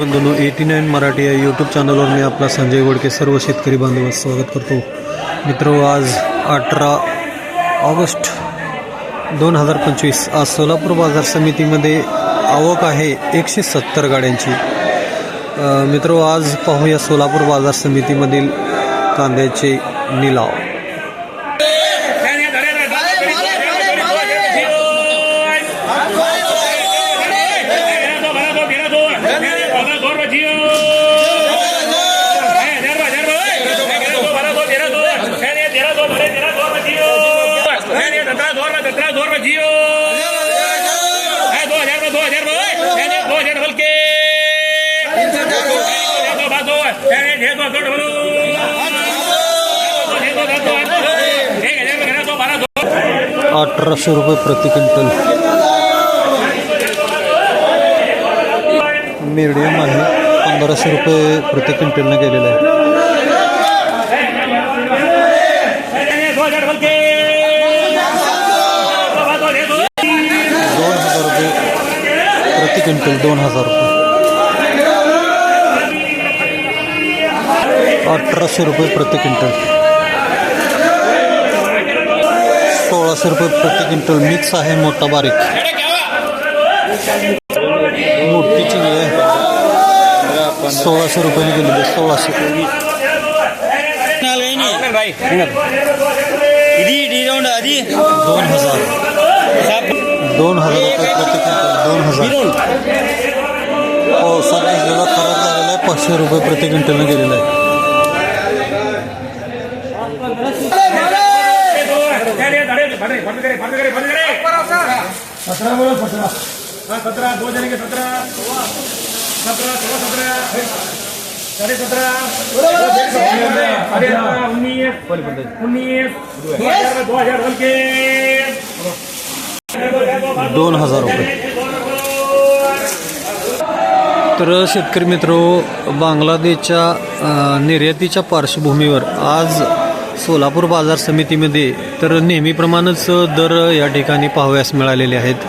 बंधू eighty nine Marathi या YouTube चॅनलवर मी आपला संजय गोडके सर्व शेतकरी बांधवांचं स्वागत करतो. मित्र आज अठरा ऑगस्ट दोन हजार पंचवीस आज सोलापूर बाजार समितीमध्ये आवक आहे एकशे सत्तर गाड्यांची. मित्र आज पाहूया सोलापूर बाजार समितीमधील कांद्याचे निलाव. अठराशे रुपये प्रति क्विंटल. मीडियम आहे. पंधराशे रुपये प्रति क्विंटलने गेलेलं आहे. दोन हजार रुपये प्रति क्विंटल दोन हजार रुपये. अठराशे रुपये प्रति क्विंटल. सोळाशे रुपये प्रति क्विंटल. मिक्स आहे मोठा बारीक. मोठीची आहे सोळाशे रुपयाने गेलेली सोळाशे. दोन हजार. दोन हजार रुपये प्रति क्विंटल दोन हजार. पावसाने गेला खराब झालेला आहे पाचशे रुपये प्रति क्विंटलने गेलेला आहे. सत्रह दो जने के सत्रह सत्रह सोलह सत्रह साढ़े सत्रह उन्नीस उन्नीस दो हजार दो हजार बोल के दोन हजार रुपये। तर शेतकरी मित्र बांगलादेशच्या निर्यातीच्या पार्श्वभूमीवर आज सोलापूर बाजार समितीमध्ये तर नेहमीप्रमाणेच दर या ठिकाणी पाहाव्यास मिळालेले आहेत.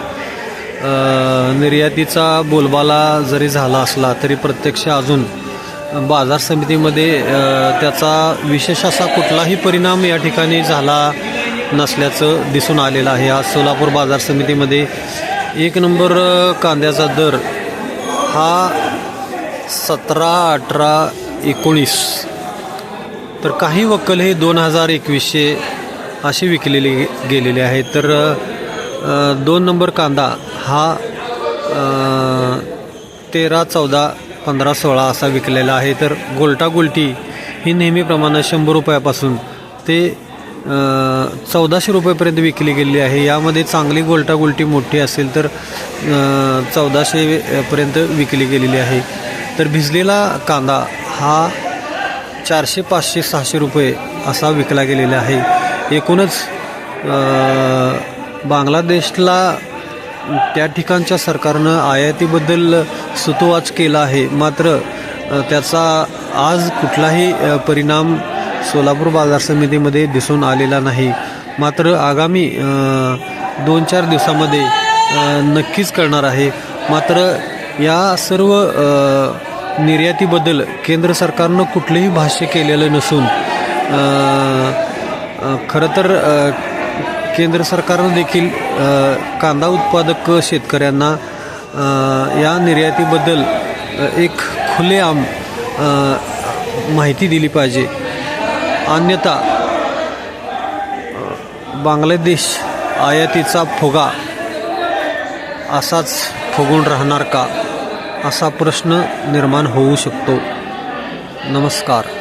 निर्यातीचा बोलबाला जरी झाला असला तरी प्रत्यक्ष अजून बाजार समितीमध्ये त्याचा विशेष असा कुठलाही परिणाम या ठिकाणी झाला नसल्याचं दिसून आलेलं आहे. आज सोलापूर बाजार समितीमध्ये एक नंबर कांद्याचा दर हा सतरा अठरा एकोणीस तर काही वक्कल हे दोन हजार एकवीसशे असे विकलेले गेलेले आहेत तर दोन नंबर कांदा हा तेरा चौदा पंधरा सोळा असा विकलेला आहे. तर गोलटा गोलटी ही नेहमीप्रमाणे शंभर रुपयापासून ते चौदाशे रुपयेपर्यंत विकली गेलेली आहे. यामध्ये चांगली गोल्टा गोलटी मोठी असेल तर चौदाशेपर्यंत विकली गेलेली आहे. तर भिजलेला कांदा हा चारशे पाचशे सहाशे रुपये असा विकला गेलेला आहे. एकूणच बांगलादेशला त्या ठिकाणच्या सरकारनं आयातीबद्दल सुतोवाच केला आहे. मात्र त्याचा आज कुठलाही परिणाम सोलापूर बाजार समितीमध्ये दिसून आलेला नाही. मात्र आगामी दोन चार दिवसामध्ये नक्कीच करणार आहे. मात्र या सर्व निर्यातीबद्दल केंद्र सरकारनं कुठलंही भाष्य केलेलं नसून खरं तर केंद्र सरकारनं देखील कांदा उत्पादक शेतकऱ्यांना या निर्यातीबद्दल एक खुलेआम माहिती दिली पाहिजे. अन्यथा बांगलादेश आयातीचा फुगा असाच फुगून राहणार का? असा प्रश्न निर्माण होऊ शकतो. नमस्कार.